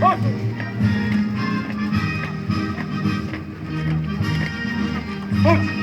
Vamos! Vamos!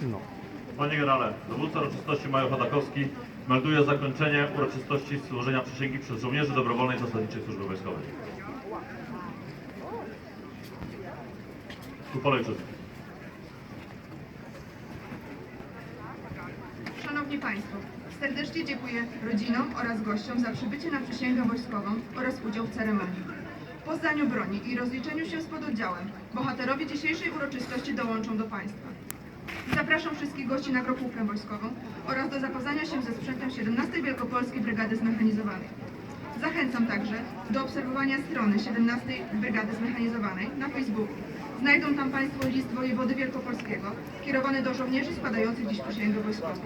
Uroczystości. Panie generale, dowódca uroczystości Major Chodakowski melduje zakończenie uroczystości złożenia przysięgi przez żołnierzy dobrowolnej zasadniczej służby wojskowej. Tu pole ojczyzny. Szanowni Państwo, serdecznie dziękuję rodzinom oraz gościom za przybycie na przysięgę wojskową oraz udział w ceremonii. Po zdaniu broni i rozliczeniu się z pododdziałem, bohaterowie dzisiejszej uroczystości dołączą do Państwa. Zapraszam wszystkich gości na grupówkę wojskową oraz do zapoznania się ze sprzętem 17 Wielkopolskiej Brygady Zmechanizowanej. Zachęcam także do obserwowania strony 17 Brygady Zmechanizowanej na Facebooku. Znajdą tam Państwo list wojewody wielkopolskiego kierowany do żołnierzy składających dziś przysięgę wojskową.